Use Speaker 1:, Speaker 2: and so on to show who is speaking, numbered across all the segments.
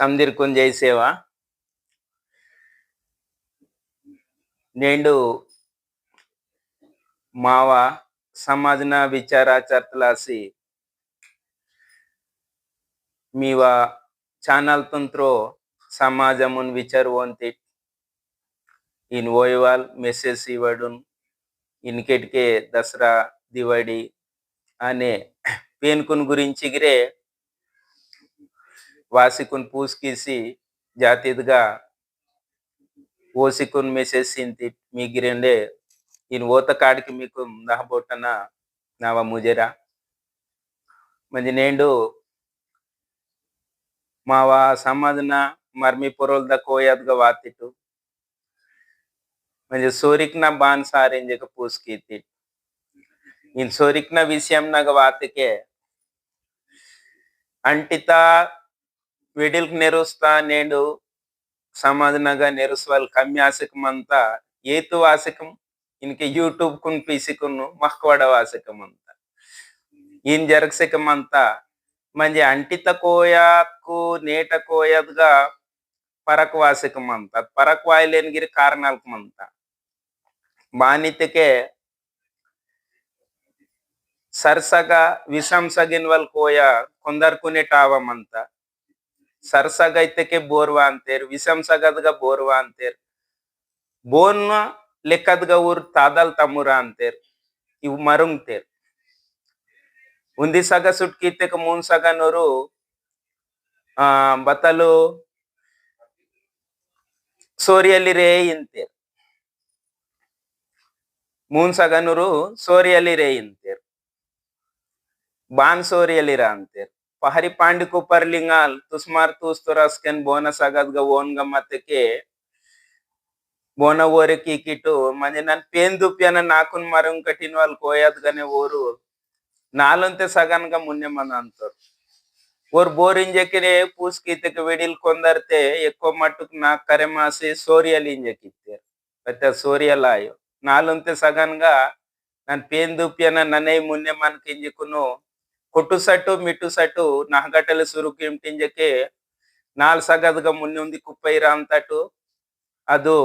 Speaker 1: సమ్దిర్ కుంజయ్ సేవ. నేడు మావ సమాజన విచార చర్తలాసి మీవ ఛానల్ తంత్రో సమాజమున్ విచారవంతి. ఇన్ ఓయవాల్ మెసేజ్ ఇవ్వడం ఇన్కెటికే దసరా దివాడి అనే పేనుకుని గురించి గిరే వాసికున్ పూసుకేసి జాతీయగా ఓసికున్ మెసేసింది మీ గిరిండే ఈయన ఓత కాడికి మీకు నహబోటన నావ ముజెరా. మంచి నేండు మావ సమాధిన మర్మి పొరల ద కోయాదుగా వాతిట్టు. మంచి సూరిక్న బాన్ సారేంజక పూసుకీతి. ఈయన సూరిక్న విషయం నాకు వాతికే అంటిత వీటికి నెరుస్తా నేడు నెరుస్ నెరుస్వాల్ కమ్యాసకం అంతా ఏతు వాసకం ఇన్కి యూట్యూబ్ కున్ పీసికును మహ్వాడ వాసకం అంతా ఈయన జరగసకం అంతా మంచి అంటిత కోయకు నేట కోయదుగా పరక్ వాసకం అంతా పరక్ వాయలేనిగిరి కారణాలకు అంతా బానితకే సరసగా విషంసగిన వాళ్ళు కోయ కొందరుకునే టావమంతా ಸರಸಾಗೈತಕ್ಕೆ ಬೋರ್ವ ಅಂತೇರ್ ವಿಷಂಸಗದ್ಗ ಬೋರ್ವ ಅಂತೇರ್ ಬೋರ್ನ ಲೆಕ್ಕದ್ಗ ಊರ್ ತಾದಲ್ ತಮ್ಮುರ ಅಂತೇರ್ ಇವು ಮರುಂಗ್ತೇರ್ ಉಂದಿಸಾಗ ಸುಟ್ಕೀತಕ್ಕೆ ಮೂನ್ಸಾಗನೂರು ಆ ಬತ್ತಲು ಸೋರಿಯಲ್ಲಿ ರೇ ಇಂತೇರ್ ಮೂನ್ಸಾಗನೂರು ಸೋರಿಯಲ್ಲಿ ರೇ ಇಂತೇರ್ ಬಾನ್ ಸೋರಿಯಲ್ಲಿರ ಅಂತೇರ್ ಸೋರಿಯಲ್ಲಿ ರಾ ಅಂತೇರು ಪಹರಿ ಪಾಂಡಿ ಕುಪ್ಪರ್ಲಿಂಗಾಲ್ ತುಸ್ಮಾರ್ ತೂಸ್ ತುರಸ್ಕೆನ್ ಬೋನ ಸಗದ್ಗ ಓನ್ ಗಮ್ಮತ್ತಕ್ಕೆ ಬೋನ ಓರಕ್ಕೆ ಕಿಟ್ಟು ಮಂಜೆ ನನ್ ಪೇನ್ ದುಪ್ಪಿಯನ ನಾಕುನ್ ಮರಂ ಕಟ್ಟಿನ వాళ్ళు కోయద్గానే ఊరు నాలుంతే సగన్గా మున్నెమని అంటారు ఓరు బోర్ ఇంజకినే పూసుకీతకి వెడిల్ కొందరితే ఎక్కువ మట్టుకు నా కరెమాసి సోరియల్ ఇంజకిత్తారు అయితే సోరియల్ ఆయో నాలుంతే సగన్గా నన్ను పేన్ దుప్పియన నన్నే మున్నె మనకి ఇంజకును కొట్టు సట్టు మిట్టు సట్టు నహగట్టలు సురుకు ఇంటింజకే నాలుగు సగదుగా మున్నె ఉంది కుప్పైరా అంతటు ಅದು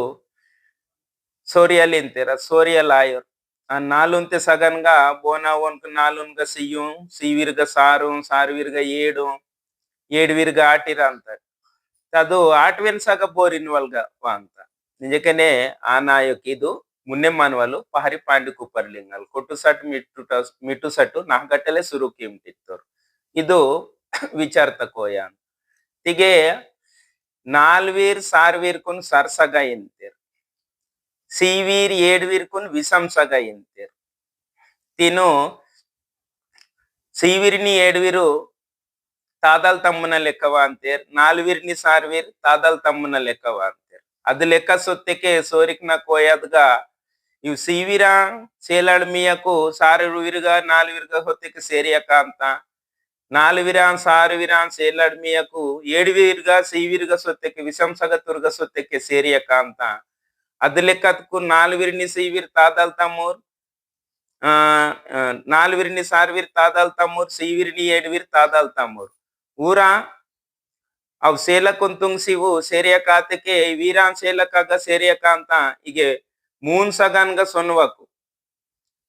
Speaker 1: ಸೋರಿಯಲ್ ಇಂತೀರ ಸೋರಿಯಲ್ ಆಯೋರ್ ಆ ನಾಲುಂತೆ ಸಗನ್ಗ ಬೋನ ಒನ್ಕ ನಾಲುನ್ಗ ಸಿಯ್ಯು ಸಿವಿರ್ಗ ಸಾರು ಸಾರುವಿರ್ಗ ಏಡು ಏಡುವಿರ್ಗ ಆಟಿರ ಅಂತಾರೆ ಅದು ಆಟ್ವೆನ್ ಸಗ ಬೋರಿನ ವಲ್ಗ ಅಂತ ನಿಜಕ್ಕನೆ ಆ ನಾಯಕ್ ಇದು ಮುನ್ನೆ ಮಾನವಲು ಪಹರಿ ಪಾಂಡಿ ಕುಪ್ಪರ್ಲಿಂಗಲ್ ಕೊಟ್ಟು ಸಟ್ ಮಿಟ್ಟು ಮಿಟ್ಟು ಸಟ್ಟು ನಾಗಟ್ಟಲೆ ಸುರು ಕಿಮ್ಟಿತ್ತೋರು ಇದು ವಿಚಾರ ತಕೋಯ ಅಂತ ತಿಗೆ ನಾಲ್ವೀರ್ ಸಾರ್ವೀರ್ ಕುನ್ ಸರ್ಸಗ ಎಂತೀರ್ ಸಿವೀರ್ ಏಡ್ವೀರ್ ಕುನ್ ವಿಸಂಸಗ ಎಂತೀರ್ ತಿನು ಸಿವಿರ್ನಿ ಏಡ್ವೀರು ತಾದಲ್ ತಮ್ಮನ ಲೆಕ್ಕವ ಅಂತೇರ್ ನಾಲ್ವೀರ್ನಿ ಸಾರ್ವೀರ್ ತಾದಲ್ ತಮ್ಮನ ಲೆಕ್ಕವ ಅಂತೇರ್ ಅದು ಲೆಕ್ಕ ಸೊತ್ತೆಕೆ ಸೋರಿಕ್ನ ಕೋಯದ್ಗ ಇವು ಸಿವಿರ ಸೇಲಾಡ್ ಮಿಯಕು ಸಾರು ವಿರ್ಗ ನಾಲ್ವಿರ್ಗ ಹೊತ್ತೆಕೆ ಸೇರಿಯಕ ಅಂತ ನಾಲ್ವಿರಾನ್ ಸಾರುವಿರಾನ್ ಸೇಲಾಡ್ ಮಿಯಕು ಏಡ್ವೀರ್ಗ ಸಿವಿರ್ಗ ಸೊತ್ತೆಕೆ ವಿಸಂಸಗ ತುರ್ಗ ಸೊತ್ತೆಕೆ ಸೇರಿಯಕ ಅಂತ ಅದು ಲೆಕ್ಕದಕ್ಕೂ ನಾಲ್ವಿರ್ನಿ ಸಿವಿರ್ ತಾದಲ್ ತಮ್ಮೂರ್ ಆ ನಾಲ್ವಿರ್ನಿ ಸಾರ್ವಿರ್ ತಾದಲ್ ತಮ್ಮೂರ್ ಸಿವಿರ್ನಿ ಏಡ್ವಿರ್ ತಾದಲ್ ತಮ್ಮೂರ್ ಊರ ಅವು ಸೇಲಕೊಂತುಂಗ್ ಸಿವು ಸೇರಿಯ ಕಾತಕ್ಕೆ ವೀರಾನ್ ಸೇಲಕ್ಕಾಗ ಸೇರಿಯಕ ಅಂತ ಹೀಗೆ ಮೂನ್ ಸಗನ್ಗ ಸೊನ್ವಕು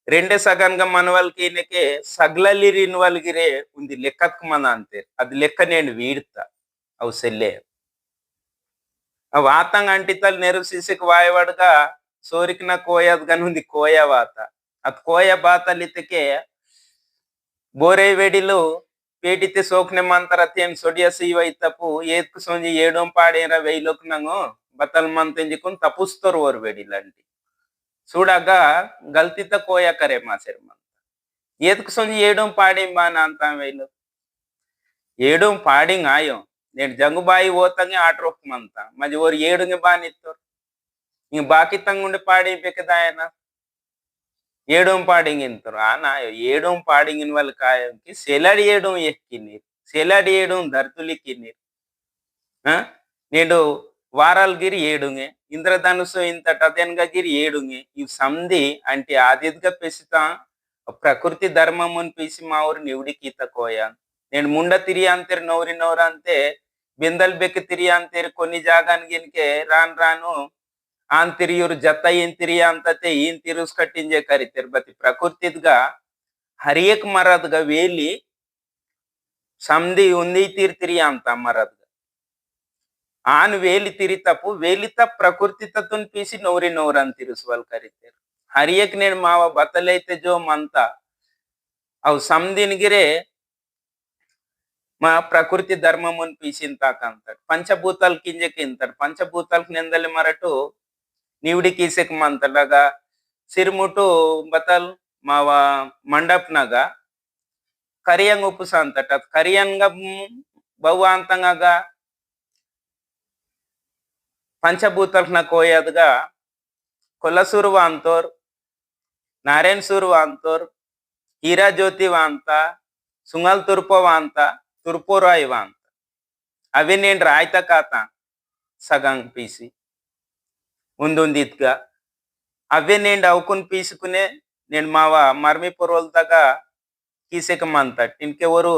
Speaker 1: రెండే సగన్గా మన వాళ్ళకి ఈయనకే సగ్లల్లి రిన్ వాళ్ళగిరే ఉంది లెక్కకు మన అంతే అది లెక్క నేను వీడతా అవు సెల్లే ఆ వాతంగా అంటితలు నెరు సిసికి వాయవాడుగా సోరికి నా కోయదు కానీ ఉంది కోయ వాత అది కోయ బాతలితకే ಬೋರೆ ವೆಡಿಲು ಪೇಟಿತೆ ಸೋಕ್ನೆ ಮಂತರ ತೇನ್ ಸೊಡಿಯ ಸೀವ ಇತ್ತಪ್ಪು ಏತ್ಕು ಸೊಂಜಿ ಏಡೋಂ ಪಾಡೇರ వెయ్యిలోకి ನಂಗು బతల్ మంతెంజుకుని తపుస్తారు ఓరు వెడిలంటి చూడగా గల్తీత కోయ కరే మా శర్మ ఏతుకు సొంజి ఏడం పాడిం బా అంత వెళ్ళు ఏడం పాడింగ్ ఆయం నేను జంగుబాయి పోతంగా ఆట రొక్కమంత మరి ఓరు ఏడుంగి బానిస్తారు ఇంక బాకి ತಂಗುಂಡು ಪಾಡಿ ಬೇಕದಾಯನ ఏడం పాడింగ్ ఇంతరు ఆ నా ఏడం పాడింగిన వాళ్ళ కాయంకి సెలాడి ఏడం ఎక్కినీరు సెలాడి ఏడం ధర్తులిక్కినీరు నేడు వారాలగిరి ఏడుంగే ఇంద్రధనుసు ఇంత టదెన్గగిరి ఏడుంగే ఇవి సంధి అంటే ఆదిద్గా పెసితా ಪ್ರಕೃತಿ ಧರ್ಮ ಮುನ್ ಪೀಸಿ ಮಾವ್ರು ನಿವ್ಡಿ ಕೀತ ಕೋಯ నేను ಮುಂಡ ತಿರಿ ಅಂತೀರ್ ನೌರಿ ನೌರ ಅಂತೆ ಬಿಂದಲ್ ಬೆಕ್ ತಿರಿಯ ಅಂತೇರಿ కొన్ని ಜಾಗನ್ಗಿನ್ಕೆ ರಾನ್ ರಾನು ಆನ್ ತಿರಿಯೂರು ಜತ್ತ ಏನ್ ತಿರಿಯ ಅಂತತೆ ಏನ್ ತಿರುಸ್ ಕಟ್ಟಿಂಜೆ ಕರಿತೇರ್ ಬತ್ತಿ ಪ್ರಕೃತಿದ್ಗ ಹರಿಯಕ್ ಮರದ್ಗ ವೇಲಿ ಸಮದಿ ಒಂದಿ ತೀರ್ತಿರಿಯ ಅಂತ ಮರದ್ಗ ಆನ್ ವೇಲಿ ತಿರಿತಪ್ಪು ವೇಲಿತ ಪ್ರಕೃತಿ ತತ್ವನ್ ಪೀಸಿ ನೋರಿ ನೋರ ಅಂತಿರಿಸುವಲ್ ಕರಿತೇರು ಹರಿಯಕ್ నేను మావ బతలైతే జో మంత. అవు ಸಮದಿನಗಿರೆ మా ప్రకృతి ధర్మమును పీసింతాక అంతాడు. పంచభూతాల కింజకి ఇంతాడు. పంచభూతాలకు నిందలి మరటు నీవుడి కీసెకి మంతలాగా. సిరుముటు బతల్ మా మండప్నగా. కరియంగ ఉప్పుస అంతట. కరియంగా బహువాంతంగా ಅಂತಂಗಾಗ పంచభూతాలకు కోయదుగా కొల్లసూరు వాంతోర్ నారాయణ సూరు వాంతోర్ హీరా జ్యోతి వాంత సుంగల్ తుర్పో వాంత తుర్పోరాయి వాంత అవి నేను రాయిత కాత సగం పీసి ఉందుందిత్గా అవే నేను అవుకుని పీసుకునే నేను మావ మర్మి పొరవలదాగా కీసెకమంత ఇంకెవరు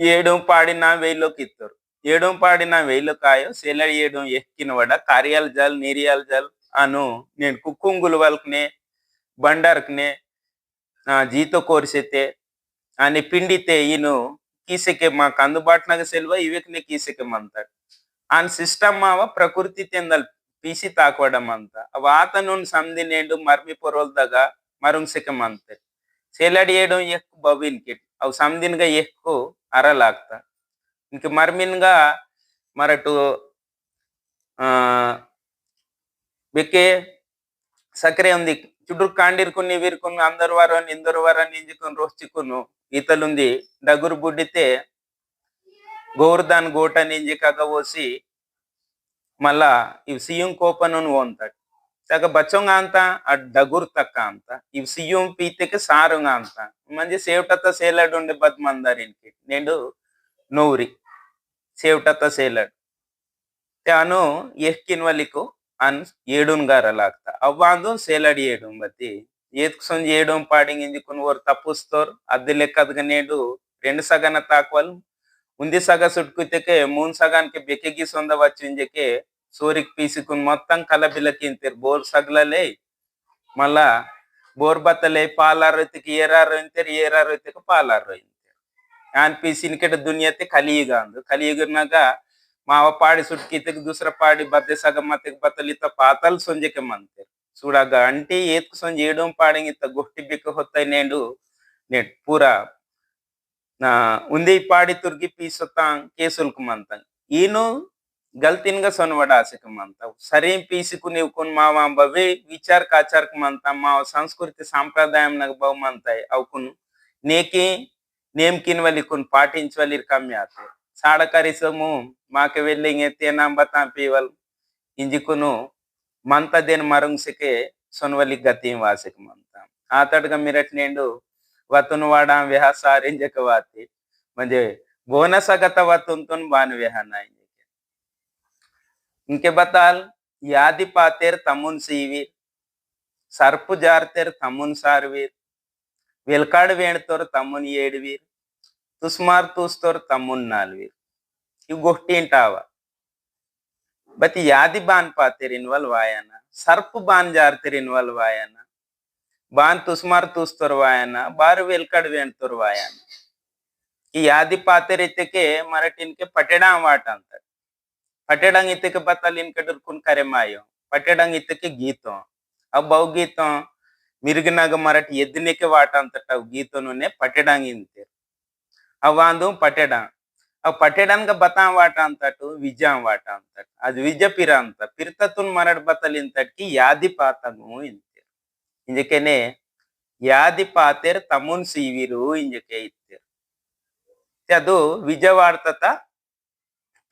Speaker 1: ఏడు పాడిన వెయ్యిలోకి ఇస్తారు ఏడం పాడిన వేలు కాయో ఎక్కిన వడ కార్యాల జల్ నీరియాల జల్ అను నేను కుక్కుంగులు వాళ్ళకునే బండార్కునే జీతో కోరిసెతే అని పిండితే ఈయను కీసెకే మాకు అందుబాటునాగ సెలవ ఇవెక్నే కీసెకెమ్మంతాడు ఆయన సిస్టమ్ మావ ప్రకృతి తిందలు పీసి తాకోవడం అంత వాతను సంధి నేడు మర్మి పొరల్దగా మరుంసెకెమ్మంతాడు సెలడియడం ఎక్కువ బబిన్కి అవి సంధినిగా ఎక్కువ అరలాగుతా ఇంక మర్మిన్గా మరటు బెక్కే సక్కరే ఉంది. చుట్టూ కాండిరు కాండిరుకుని వీరుకును అందరు వారు అని ఇందరు వారు అని ఇంజుకుని రోచుకును ఈతలుంది. డగురు బుడ్డితే గోవర్ధన్ గోట నింజి కగవోసి మళ్ళా ఇవి సీయం కోపను ఓంతాడు తగ్గ బచ్చంగా అంత ఆ డగురు తక్క అంత. ఇవి సీయం పీతకి సారుగా అంత. మంచి సేవటత్త సేలాడు ఉండే బతుమందరికి నేను ನೋವ್ರಿ ಸೇವಟತ ಸೇಲಡ್ ते ಅನು ಎಷ್ಟ್ ಕಿನ್ವಲಿಕು ಅನ್ ಏಡುನ್ಗಾರಲಾಗ್ತ ಅವಾಂದು ಸೇಲಡಿ ಏಡುಂ ಬತ್ತಿ ಏತ್ಕ್ ಸೊಂಜಿ ಏಡೋಂ ಪಾಡಿಂಗ್ ಇಂಜಿಕುನ್ ಓರ್ ತಪ್ಪುಸ್ತೋರ್ ಅದ್ ಲೆಕ್ಕದ್ಗ ನೇಡು రెండు సగన తాక్వల్. ఉంది సగ సుట్కుతెకే మూన్ సగానికి బెకెగి సొంద వచ్చింజకే సూరికి పీసుకుని మొత్తం కలబిలకింతరు. బోర్ సగలలే మళ్ళా బోర్ బత్తలే పాలారు ఎత్తికి ఏరారు ఎంతరు ఏరారు ఎత్తికి పాలారు అయింది ಅನ್ಪಿಸಿನ್ಕೆಟ ದುನಿಯತೆ ಕಲಿಯುಗ ಅಂದು ಕಲಿಯುಗನಾಗ ಮಾವ ಪಾಡಿ ಸುಟ್ಕಿತಕ್ ದೂಸರ ಪಾಡಿ ಬದ್ದೆ ಸಗ ಮತ್ತೆ ಬತ್ತಲಿತ್ತ ಪಾತಲ್ ಸೊಂಜೆಕೆ ಮಂತೆ చూడగ అంటే ఏతుకు సొంజ ఏడం పాడింగ్ ఇత్త గొట్టి బిక్క ಹೊತ್ತ నేడు నెట్ పూరా నా ఉంది పాడి తుర్గి పీసొత్తాం కేసులకు మంతం ఈను గల్తిన్గా సొనవడ ఆశకు మంత సరేం పీసుకు నీవు కొన్ని మావ బవే విచార కాచారకు మంత మా సంస్కృతి సాంప్రదాయం నాకు బహుమంతాయి అవుకును నేకి नेमकिन वाली कुन पाटिंच वाली कम आते साड़ा करिसमु माके वेल्लिंगे तेना बता पीवल ఇంజికును మంత దేని మరంసికే సొనవలి గతి వాసిక మంత ఆతడుగా మిరట్ నేండు వతును వాడా విహ సారింజక వాతి म्हणजे बोनसगत वतुन बान विहाना इनके बताल यादी पातेर तमुन सीवीर सर्प जारतेर तमुन सारवीर वेलकाड वेणतोर तमुन येडवीर तुस्मार तुस्तोर तमुन नालवीर इव गोष्टी इंटावा बत यादी बान पातेर इन्वॉल्व आयाना सर्प बान जारतेर इन्वॉल्व आयाना बान तुस्मार तुस्तोर वायाना बार वेलकाड वेणतोर वायाना ಈ ಯಾದಿ ಪಾತೆರ್ ಇತ್ತಕ್ಕೆ ಮರಟಿನ್ಕೆ ಪಟೆಡಾಂ ವಾಟ ಅಂತ ಪಟೆಡಂಗ್ ಇತ್ತಕ್ಕೆ ಬತ್ತಲ್ ಇನ್ ಕಡರ್ ಕುನ್ ಕರೆ ಮಾಯೋ ಪಟೆಡಂಗ್ ಇತ್ತಕ್ಕೆ ಗೀತಂ ಅವ್ ಬೌ ಗೀತಂ ಮಿರ್ಗನಾಗ ಮರಟ್ ಎದ್ದಿನಕ್ಕೆ ಅವಾಂದು ಪಟೆಡಾಂ ಅವ್ ಪಟೆಡನ್ಗ ಬತಾಂ ವಾಟ ಅಂತಟು ವಿಜಾಂ ವಾಟ ಅಂತಟ್ ಅದು ವಿಜ ಪಿರ ಅಂತ ಪಿರ್ತತುನ್ ಮರಡ್ ಬತ್ತಲ್ ಇಂತಟ್ಕಿ ಯಾದಿ ಪಾತಂಗು ಇಂತೆ ಇಂಜಕೆನೆ ಯಾದಿ ಪಾತೆರ್ ತಮುನ್ ಸೀವಿರು ಇಂಜಕೆ ಇತ್ತೆ ಅದು ವಿಜವಾಡ್ತತ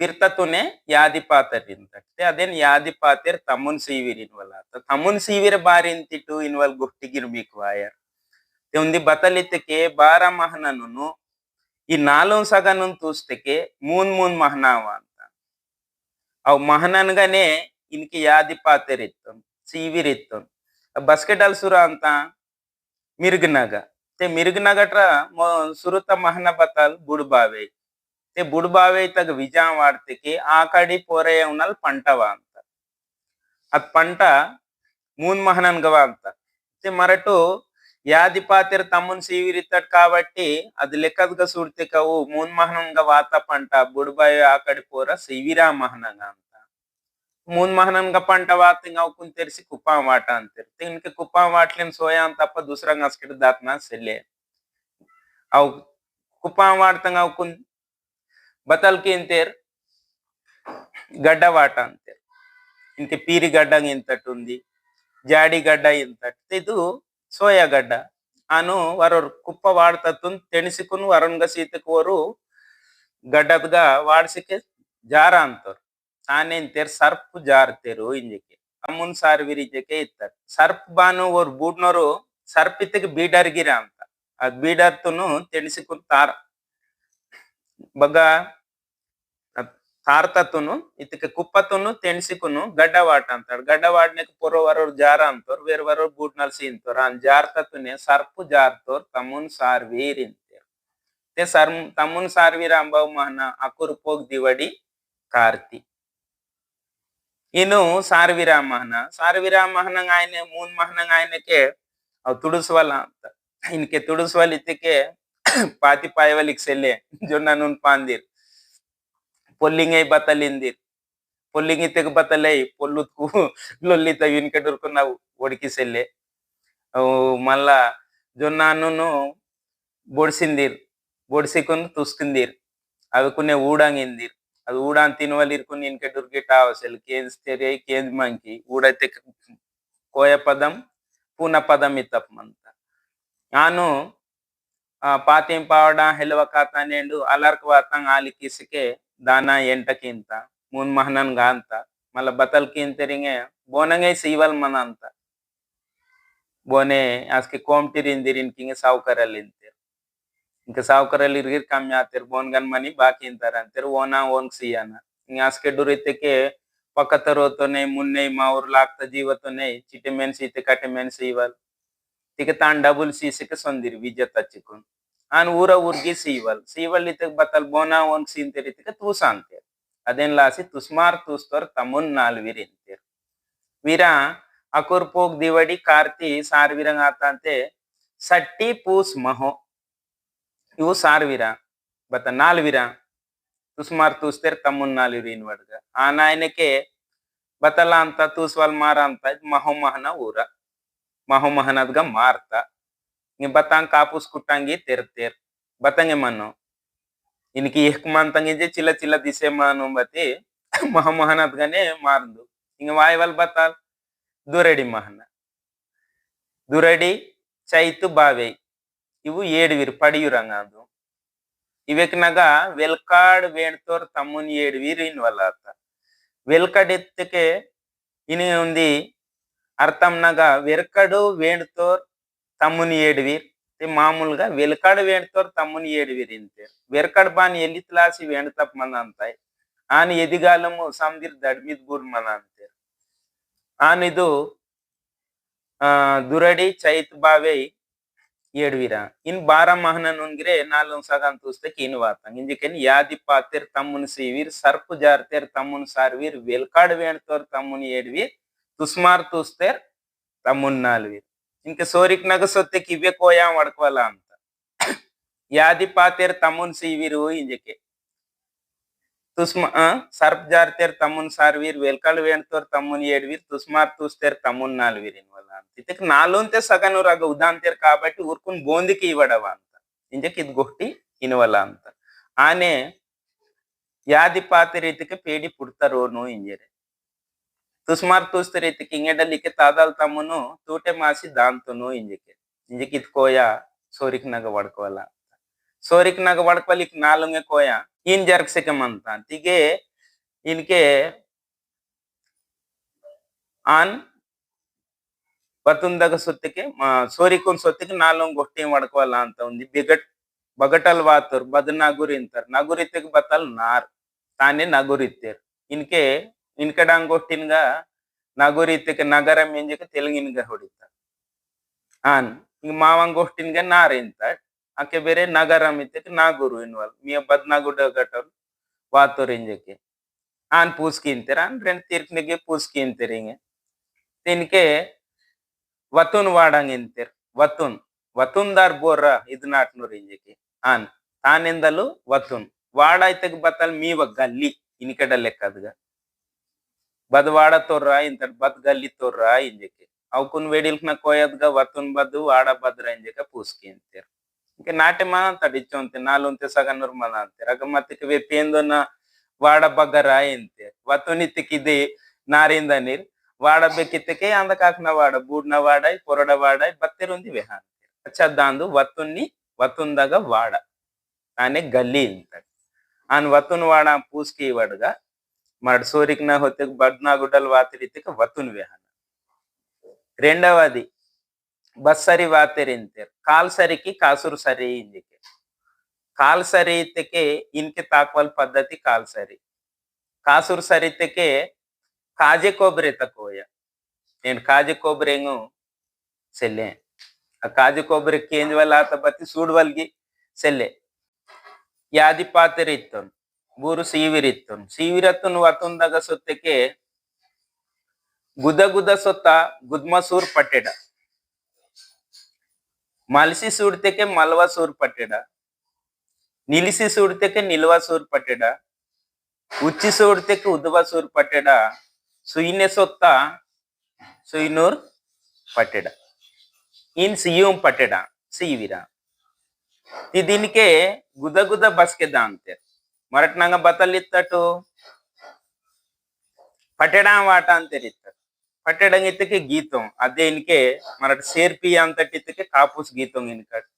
Speaker 1: ಪಿರ್ತತುನೆ ಯಾದಿ ಪಾತರ್ ಇಂತಟ್ಟೆ ಅದೇನ್ ಯಾದಿ ಪಾತೆರ್ ತಮ್ಮನ್ ಸೀವಿರ್ ಇನ್ವಲ್ ಆತ ತಮ್ಮನ್ ಸೀವಿರ ಬಾರಿ ಇಂತಿಟ್ಟು ಇನ್ವಲ್ ಗುಟ್ಟಿಗಿರ್ಬೇಕು ಆಯರ್ ఉంది బతలిత్తకే బార మహనను ఈ నాలుగు సగను చూస్తేకే మూన్ మూన్ మహనావ ಅಂತ ಅವು ಮಹನನ್ಗನೆ ಇನ್ಕಿ ಯಾದಿ ಪಾತೆರಿತ್ತು ಸೀವಿರಿತ್ತು ಬಸ್ಕೆಟಲ್ ಸುರ ಅಂತ ಮಿರ್ಗನಗ ते मिरगनगट्र सुरत महना बतल बुड़बावे ते ಬುಡ್ಬಾವೆ ತಗ ವಿಜಾ ವಾಡ್ತಿಕೆ ಆ ಕಡಿ ಪೋರೆಯ ಉನಲ್ ಪಂಟವ ಅಂತ ಅದ್ ಪಂಟ ಮೂನ್ మహనన్గవ ಅಂತ ते మరటు యాది పాతిర తమ్ముని సీవిరిత్తాడు కాబట్టి అది లెక్కదుగా సూర్తికవు. మూన్ మహనంగా వాత పంట బుడిబాయి ఆకడి పోర శివిరా మహనంగా అంత. మూన్ మహనంగా పంట వాత అవుకుని తెరిసి కుప్పం వాట అంతరు. దీనికి కుప్పం వాట్లేని సోయాన్ తప్ప దూసరంగా అసకటి దాతనా సెల్లే. అవు కుప్పం వాడతంగా అవుకుని బతల్కి ఇంతేరు. గడ్డ వాట అంతేరు. ఇంత పీరి గడ్డ ఇంతటి ఉంది. జాడి గడ్డ ఇంతటి. ఇది ಸೋಯಾ ಗಡ್ಡ ಆನು ವರೋರ್ ಕುಪ್ಪ ವಾಡ್ತತ್ತುನ್ ತೆಣಿಸಿಕುನ್ ವರನ್ಗ ಸೀತಕ್ ಓರು ಗಡ್ಡದ್ಗ ವಾಡ್ಸಿಕೆ ಜಾರ ಅಂತವ್ರು ಆನೆಂತೇರ್ Surf ಜಾರ್ತೇರು ಇಂಜಕ್ಕೆ ಅಮ್ಮುನ್ ಸಾರ್ವಿರ್ ಇಂಜಕ್ಕೆ ಇತ್ತಟ್ Surf Banu or ಬೂಡ್ನೋರು Surf ಇತ್ತಗೆ ಬೀಡರ್ ಗಿರ ಅಂತ ಅದ್ ಬೀಡರ್ ತುನು ತೆಣಿಸಿಕುನ್ ತಾರ ಬಗ ಹಾರ್ತತುನು ಇದಕ್ಕೆ ಕುಪ್ಪತುನು ತೆಣಸಿಕುನು ಗಡ್ಡವಾಟ ಅಂತಾರ ಗಡ್ಡವಾಡ್ನಕ್ಕೆ ಪೂರ್ವವರು ಜಾರ ಅಂತಾರ ಬೇರೆವರು ಬೂಟ್ನಲ್ಲಿ ಸೀಂತಾರ ಅನ್ ಜಾರ್ತತುನೆ ಸರ್ಪು ಜಾರ್ತೋರ್ ತಮ್ಮನ್ ಸಾರ್ವೀರ್ ಇಂತಾರ ತೆ ಸರ್ ತಮ್ಮನ್ ಸಾರ್ವೀರ್ ಅಂಬವ್ ಮಹನ ಅಕುರ್ಪೋಗ್ ದಿವಡಿ ಕಾರ್ತಿ ಇನ್ನು ಸಾರ್ವೀರ ಮಹನ ಸಾರ್ವೀರ ಮಹನಂಗ ಆಯ್ನೆ ಮೂನ್ ಮಹನಂಗ ಆಯ್ನಕ್ಕೆ ಅವ್ ತುಡಿಸುವಲ್ಲ ಅಂತ ಇನ್ಕೆ ತುಡಿಸುವಲ್ ಇದಕ್ಕೆ ಪಾತಿ ಪಾಯವಲಿಗೆ ಸೆಲ್ಲೆ ಜೊನ್ನ ನುನ್ ಪಾಂದಿರ್ ಪೊಲ್ಲಿಂಗೈ ಬತ್ತಲಿಂದಿರ್ ಪೊಲ್ಲಿಂಗ್ ಇತ್ತಕ್ಕೆ ಬತ್ತಲೈ ಪೊಲ್ಲುತ್ಕು ಲೊಲ್ಲಿತ ಇನ್ಕಡುರ್ಕು ನಾವು ಒಡಕಿ ಸೆಲ್ಲೆ ಅವು ಮಲ್ಲ ಜೊನ್ನಾನು ಬೊಡ್ಸಿಂದಿರ್ ಬೊಡ್ಸಿಕೊಂಡು ತುಸ್ಕಿಂದಿರ್ ಅದಕ್ಕೂನೆ ಊಡಂಗಿಂದಿರ್ ಅದು ಊಡ ಅಂತ ತಿನ್ನುವಲ್ಲಿ ಇರ್ಕೊಂಡು ಇನ್ಕೆ ದುರ್ಗಿಟ್ಟ ಅವಸಲ್ ಕೇಂದ್ ತೆರೆ ಕೇಂದ್ ಮಂಕಿ ಊಡತ್ತೆ ಕೋಯ ಪದಂ ಪೂನ ಪದಂ ಇತ್ತಪ್ಪ ಅಂತ ನಾನು ಆ ಪಾತಿಂ ದಾನ ಎಂಟಕ್ಕಿಂತ ಮೂನ್ ಮಹನನ್ಗ ಅಂತ ಮಲ್ಲ ಬತಲ್ಕಿಂತರಿಂಗೆ ಬೋನಂಗೆ ಸೀವಲ್ ಮನ ಅಂತ ಬೋನೆ ಆಸ್ಕೆ ಕೋಮ್ಟಿರಿಂದಿರಿನ್ ಕಿಂಗೆ ಸಾವುಕರಲ್ಲಿ ಇಂತೀರ್ ಇಂಕ ಸಾವುಕರಲ್ಲಿ ಇರ್ಗಿರ್ ಕಮ್ಮಿ ಆತಿರ್ ಬೋನ್ಗನ್ ಮನಿ ಬಾಕಿ ಇಂತಾರ ಅಂತೀರ್ ಓನಾ ಓನ್ ಸಿಯಾನ ಹಿಂಗೆ ಆಸ್ಕೆ ಡುರಿತಕ್ಕೆ ಪಕ್ಕತರೋತೋನೆ ಮುನ್ನೆ ಮಾ ಊರ್ಲ ಆಗ್ತ ಜೀವತೋನೆ ಚಿಟಿ ಮೆಣಸಿ ಕಟೆ ಮೆಣಸಿ ಇವಲ್ ತಿಕ್ಕ ತಾನ್ ಡಬಲ್ ಸೀಸಕ್ಕೆ ಸೊಂದಿರಿ ವಿಜಯ ತಚ್ಚಿಕೊಂಡು ಆನ್ ಊರ ಊರ್ಗಿ ಸೀವಲ್ ಸೀವಲ್ ಇತ್ತಕ್ ಬತ್ತಲ್ ಬೋನಾ ಓನ್ ಸೀಂತಿರ್ ಇತ್ತಕ್ಕೆ ತೂಸ ಅಂತೀರ್ ಅದೇನ್ ಲಾಸಿ ತುಸ್ಮಾರ್ ತೂಸ್ತೋರ್ ತಮುನ್ ನಾಲ್ವಿರ್ ಅಂತೀರ್ ವೀರ ಅಕುರ್ ಪೋಗ್ ದಿವಡಿ ಕಾರ್ತಿ ಸಾರ್ವಿರಂಗ್ ಆತ ಅಂತೆ ಸಟ್ಟಿ ಪೂಸ್ ಮಹೋ ಇವು ಸಾವಿರ ಬತ್ತ ನಾಲ್ವಿರ ತುಸ್ಮಾರ್ ತೂಸ್ತೇರ್ ತಮ್ಮನ್ ನಾಲ್ವಿರ ಇನ್ವಡ್ಗ ಆ ನಾಯನಕ್ಕೆ ಬತ್ತಲ್ಲ ಅಂತ ತೂಸ್ವಲ್ ಮಾರ ಅಂತ ಮಹೋಮಹನ ಊರ ಮಹೋಮಹನದ್ಗ ಮಾರ್ತ ఇంక బతాంగ్ కాపూస్ కుట్టంగి తెరతేర్ బతంగే మన్ను ఇనికి ఏకమంతంగి చిల్ల చిల్ల దిసే మను బతి మహమహనత్గానే మారందు ఇంక వాయువల్ బతాల్ దురడి మహన ದುರಡಿ ಚೈತು ಬಾವೆ ಇವು ಏಡ್ವಿರ್ ಪಡಿಯುರಂಗ ಅದು ಇವಕ್ನಾಗ ವೆಲ್ಕಾಡ್ ವೇಣ್ತೋರ್ ತಮ್ಮನ್ ಏಡ್ವಿರ್ ಇನ್ವಲ್ಲ ಆತ వెల్కడ్ ఎత్తుకే ఇని ఉంది అర్థంనగా వెరకడు వేణుతోర్ ತಮ್ಮನ ಏಡ್ವೀರ್ ಮಾಮೂಲ್ಗ ವೆಲ್ಕಡ್ ವೇಣ್ತೋರ್ తమ్ముని ఏడువీర్ ఇంతేర్ వెరకడ్ బాన్ ఎల్లి తులాసి వేణ తప్ మన అంతాయ్. ఆన్ ఎదిగాలము సందిర్ దడ్మిద్ గుర్ మన అంతేర్ ఆన్ ಇದು ದುರಡಿ ಚೈತ್ ಬಾವೆ ఏడువీరా. ఇన్ బారా మహనన్ ఉంగిరే నాలుగు సగం చూస్తే కీని వార్తం ఇందుకని యాది పాతేర్ తమ్ముని సీవీర్ సర్పు జారితేర్ తమ్ముని సార్వీర్ వెల్కాడ్ వేణతోర్ తమ్ముని ఏడువీర్ తుస్మార్ చూస్తేర్ తమ్ముని నాలువీర్. ఇంక సోరిక్ నగసొత్తెకి ఇవే కోయా వడకవల ಅಂತ యాది పాతేర్ తమ్మున్ సీవీరు ఇంజకే ತುಸ್ಮ ಸರ್ಪ್ ಜಾರ್ತೇರ್ ತಮ್ಮನ್ ಸಾರ್ವೀರ್ ವೆಲ್ಕಲ್ ವೇಣ್ತೋರ್ ತಮ್ಮನ್ ಏಡ್ವೀರ್ ತುಸ್ಮಾರ್ ತೂಸ್ತೇರ್ ತಮ್ಮನ್ ನಾಲ್ವೀರ್ ಇನ್ವಲ್ಲ ಅಂತ ಇದಕ್ ನಾಲುಂತೆ ಸಗನು ರಗ ಉದಾಂತೇರ್ కాబట్టి ఊరుకుని బోందికి ఇవ్వడవ అంత ఇంజకి ఇది గొట్టి ఇనవల ಅಂತ ಆನೆ ಯಾದಿ ಪಾತಿ ರೀತಿಗೆ ಪೇಡಿ ಪುಡ್ತಾರೋನು ಇಂಜರೆ ತುಸ್ಮಾರ್ ತೂಸ್ತರಿತ್ ಕಿಂಗೆಡಲಿಕ್ಕೆ ತಾದಲ್ ತಮ್ಮನು ತೂಟೆ ಮಾಸಿ ದಾಂತನು ಇಂಜಿಕೆ. ಇಂಜಿಕ್ ಇದ್ ಕೋಯ ಸೋರಿಕ್ ನಗ ವಡ್ಕೋಲ ಸೋರಿಕ್ ನಗ ವಡ್ಕೊಲಿಕ್ ನಾಲುಂಗೆ ಕೋಯ, ಇನ್ ಜರ್ಗ್ಸಕಮಂತ ತಿಗೆ ಇನ್ಕೆ ಆನ್ ಬತ್ತುಂದಾಗ ಸೊತ್ತಿಗೆ ಸೋರಿಕೊಂದ್ ಸೊತ್ತಿಗೆ ನಾಲೊಂದು ಗೊಟ್ಟಿ ಮಾಡ್ಕೋಲ್ಲ ಅಂತ ಒಂದು ಬಿಗಟ್, ಬಗಟಲ್ ವಾತುರ್, ಬದ್ ನಗುರಿಂತರ್. ನಗುರಿತಿಗೆ ಬತ್ತಲ್ ನಾರ್. ತಾನೇ ನಗುರಿತ್ತೀರ್. ಇನ್ಕೆ ಇನ್ಕಡಾಂಗೊಟ್ಟಿನ್ಗ ನಗುರಿತಕ್ಕೆ ನಗರ ಮೆಂಜಕ ತೆಲುಗಿನ್ಗ ಹೊಡಿತ ಆನ್ ಹಿಂಗ ಮಾವಂಗೊಟ್ಟಿನ್ಗ ನಾರಿಂತ ಆಕೆ ಬೇರೆ ನಗರ ಮಿತಕ್ಕೆ ನಾಗುರು ಇನ್ವಾಲ್ ಮಿಯ ಬದ್ನಾಗುಡ ಗಟಲ್ ವಾತೋರಿಂಜಕ್ಕೆ ಆನ್ ಪೂಸ್ಕಿಂತೀರ ಆನ್ ರೆಂಡ್ ತಿರ್ಕನಿಗೆ ಪೂಸ್ಕಿಂತೀರ ಹಿಂಗೆ ತಿನ್ಕೆ ವತುನ್ ವಾಡಂಗಿಂತೀರ್ ವತುನ್ ವತುನ್ದಾರ್ ಬೋರ್ರ ಇದನಾಟ್ನೂರ್ ಇಂಜಕ್ಕೆ ಆನ್ ತಾನಿಂದಲೂ ವತುನ್ ವಾಡಾಯ್ತಕ್ ಬತ್ತಲ್ ಮೀವ ಗಲ್ಲಿ ಇನ್ಕಡ ಲೆಕ್ಕದ್ಗ ಬದ್ವಾಡ ತೋರ್ರ ಇಂತ ಬದ್ ಗಲ್ಲಿ ತೋರ್ರ ಇಂಜಕ್ಕೆ ಅವಕುನ್ ವೇಡಿಲ್ಕ್ನ ಕೋಯದ್ಗ ವತ್ತುನ್ ಬದ್ದು ವಾಡ ಬದ್ರ ಇಂಜಕ పూసుకి ಅಂತೀರ ఇంకా నాటి మనం అంతాడు నాలు నాలుంతే సగన్నూరు మన అంతే. అగమత్తికి వెప్పేందోన వాడ బగ్గరా ఇంతే వతునిత్తికి ఇది నారిందని వాడ బెక్కితికి అందకాకన వాడ బూడిన వాడాయి పొరడ వాడాయి బత్తిరుంది విహాన్ చద్దాందు వత్తుని వత్తుందగా వాడ. అనే గల్లీ ఇంత ఆయన వత్తుని వాడ పూసుకి ఇవాడుగా మరడు సూరికిన హొత్తికి బద్నాగుడ్డలు వాతిరితికి వత్తును విహాన రెండవది బస్సరి వాతిరింతేరు కాల్సరికి కాసురు సరి ఇంజికి కాల్సరి ఇతికి ఇన్కి తాక్వల్ పద్ధతి కాల్సరి కాసురు సరితికి కాజೆ ಕೊಬ್ಬರಿ ತಕೋಯ నేను ಕಾಜೆ ಕೊಬ್ಬರಿಗೂ ಸೆಲ್ಲೆ ಆ ಕಾಜು ಕೊಬ್ಬರಿ ಕೇಂದ್ವಲ್ಲ ಆತ ಬತ್ತಿ ಸೂಡ್ವಲ್ಗಿ ಸೆಲ್ಲೆ ಯಾದಿ ಪಾತೆರ್ ಇತ್ತನ್ ಬೂರು ಸೀವಿರ್ ಇತ್ತನ್ ಸೀವಿರತ್ತನ್ ವತುಂದಾಗ ಸೊತ್ತಕ್ಕೆ ಗುದ ಗುದ ಸೊತ್ತ ಗುದ್ಮಸೂರ್ ಪಟ್ಟೆಡ మలిసి సూడితేకే మల్వ సూర్ పట్టెడా నిలిసి సూడితేకే నిల్వ సూర్ పట్టెడా ఉచ్చి సూడితేకే ఉద్వ సూర్ పట్టెడా సుయినె సొత్త సుయినూర్ పట్టెడా ಇನ್ ಸಿಯುಂ ಪಟ್ಟೆಡ ಸಿವಿರ దీనికే గుద గుద బస్కెదా అంతే మరట్నంగా బతలిత్తటు పట్టెడా వాట అంతేరిత్తారు పట్టెడం ఇత్తకి గీతం అదే ఇన్కే మరట సేర్పి అంతటిత్తకి కాపూస్ గీతం ఇన్కట్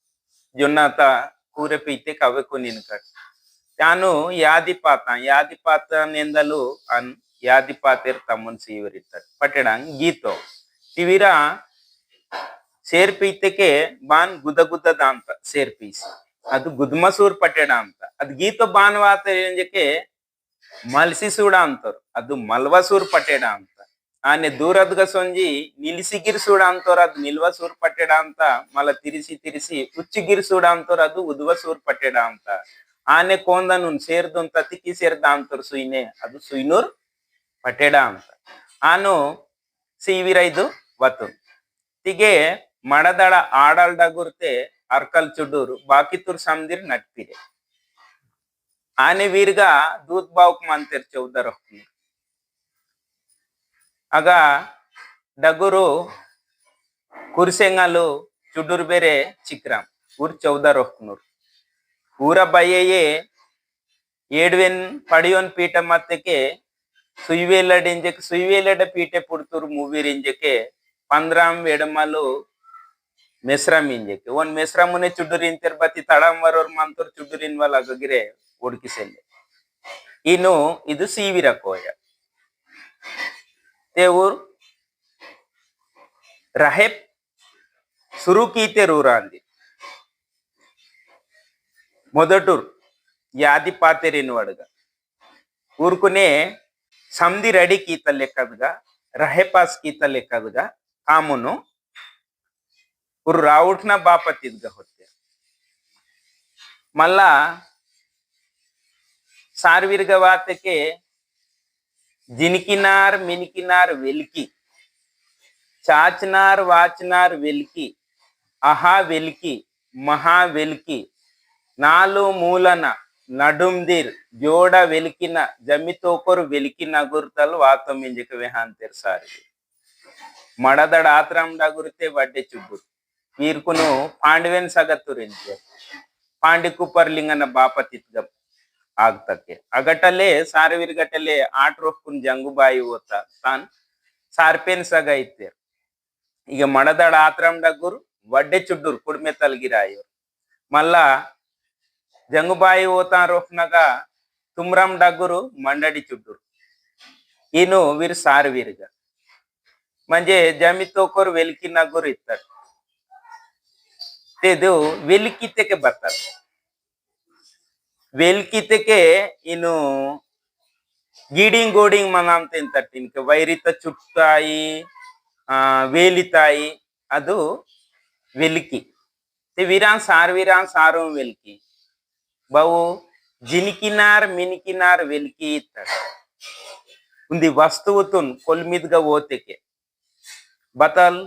Speaker 1: జొన్నత కూరెపి ఇత్తకి అవే కొన్ని ఇన్కట్ ತಾನು ಯಾದಿಪಾತ ಯಾದಿಪಾತ ನೆಂದಲು ಅನ್ ಯಾದಿಪಾತೆರ್ ತಮ್ಮನ್ ಸೀವರಿತ್ತಾರೆ ಪಟ್ಟೆಡಂಗ್ ಗೀತೋ ತಿವಿರ ಸೇರ್ಪೀತಕ್ಕೆ ಬಾನ್ ಗುದ ಗುದ್ದದ ಅಂತ ಸೇರ್ಪೀಸಿ ಅದು ಗುದ್ಮಸೂರ್ ಪಟ್ಟಣ ಅಂತ. ಅದ್ ಗೀತ ಏಂಜಕ್ಕೆ ಮಲ್ಸಿಸೂಡ ಅಂತವ್ರು ಅದು ಮಲ್ವಸೂರ್ ಪಟ್ಟಣ ಅಂತ. ಆನೆ ದೂರದ್ಗ ಸೊಂಜಿ ನಿಲ್ಸಿಗಿರ್ಸೂಡ ಅಂತವ್ರ ಅದು ನಿಲ್ವಸೂರ್ ಪಟ್ಟೆಡ ಅಂತ. ಮಲ ತಿರಿಸಿ ತಿರಿಸಿ ಉಚ್ಚಿಗಿರ್ಸೂಡ ಅಂತವ್ರ ಅದು ಉದ್ವಸೂರ್ ಪಟ್ಟಣ ಅಂತ. ಆನೆ ಕೋಂದನು ಸೇರ್ದು ಅಂತ ತಿಕ್ಕಿ ಸೇರ್ದ ಅಂತವ್ರು ಸುಯ್ನೆ. ಅದು ಸುಯ್ನೂರ್ ಪಟ್ಟೆಡ ಅಂತ. ಆನು ಸಿವಿರೈದು ವತ್ತು. ವತು ತಿಗೆ ಮಡದಳ ಆಡಲ್ಡ ಗುರ್ತೆ ಅರ್ಕಲ್ ಚುಡೂರು ಬಾಕಿತೂರ್ ಸಮದಿರ್ ನಟ್ಪಿರೆ ಆನೆ ವೀರ್ಗ ದೂತ್ ಬಾವುಕ್ ಮಂತಿರ್ ಚೌದರ ಆಗ ಡಗುರು ಕುರ್ಸೆಂಗಲು ಚುಡೂರ್ ಬೇರೆ ಚಿಕ್ರಾಮ್ ಊರ್ ಚೌದರ ಹೊಕ್ನೂರ್ ಊರ ಬಯ್ಯೇ ಏಡ್ವೆನ್ ಪಡಿಯೋನ್ ಪೀಠ ಮತ್ತಕ್ಕೆ ಸುಯ್ವೇಲಡ್ ಇಂಜಕ್ಕೆ ಸುಯ್ವೇಲಡ ಪೀಠೆ ಪುಡ್ತೂರ್ ಮೂವಿರ್ ಇಂಜಕ್ಕೆ ಪಂದ್ರಾಮ್ ಎಡಮಲು ಮೆಸ್ರಾಮ್ ಇಂಜಕ್ಕೆ ಒಂದ್ ಮೆಸ್ರಾಮುನೆ ಚುಡ್ಡುರಿನ್ ತಿರ್ಬತಿ ತಡಂ ಬರೋರ್ ಮಂತೂರ್ ಚುಡ್ಡುರಿನ್ ವಲ ಗಗಿರೆ ಒಡ್ಕಿಸೆಲ್ಲೆ ಇನ್ನು ಇದು ಸೀವಿರ ಕೋಯ ತೇವೂರ್ ರಹೆಪ್ ಸುರುಕೀತೆ ರೂರಾಂದಿ మొదటూర్ యాది పాతెరిన వాడుగా ఊరుకునే సంధి రెడీ కీత లెక్కదుగా రహెపాస్ కీత లెక్కదుగా ಕಾಮುನು ఊరు రావుట్న బాప तिदगा होते మళ్ళా సార్వీర్గ వార్తకే జినికినార్ మినికినార్ వెలికి. చాచినార్ వాచినార్ వెలికి. అహా వెలికి మహా వెలికి. నాలు మూలన నడుందిర్ జోడ వెలికిన జమితోకొరు వెలికిన గుర్తలు వాతం ఇంజక విహాంతిర్ సారి మడదడ ఆత్రం డగురితే వడ్డే చుబ్బురు. ಪೀರ್ಕುನು ಪಾಂಡವೇನ್ ಸಗತ್ತುರಿಂಚೆ ಪಾಂಡಿಕುಪ್ಪರ್ ಲಿಂಗನ ಬಾಪತಿತ್ಗ ಆಗ್ತಕ್ಕೆ ಅಗಟಲೆ ಸಾರವಿರ್ಗಟಲೆ ಆಟ್ರೋಫ್ಕುನ್ ಜಂಗುಬಾಯಿ ಓದ್ತ ತಾನ್ ಸಾರ್ಪೇನ್ ಸಗ ಇತ್ತೇರ್ ಈಗ ಮಡದಾಡ ಆತ್ರಂಡ ಗುರು వడ్డే చుడ్డూరు కుడిమే తలిగిరాయు మళ్ళా జంగుబాయి ఓతా రోహ్నగా తుమ్రామ్ డగ్గురు మండడి చుడ్డూరు ఈయన వీరు సారు వీరుగా మంచి జమితోకొరు వెలికి నగ్గురు ఇస్తాడు वेलिके बरतार वेलिके इन गीडिंग गोडिंग मन अंतर वैरीत चुट्त वेलित अद वीरा सार वीरा सार वेलि बहु जिनार मिनार वेलिता वस्तु तो कोलमीद ओते बतल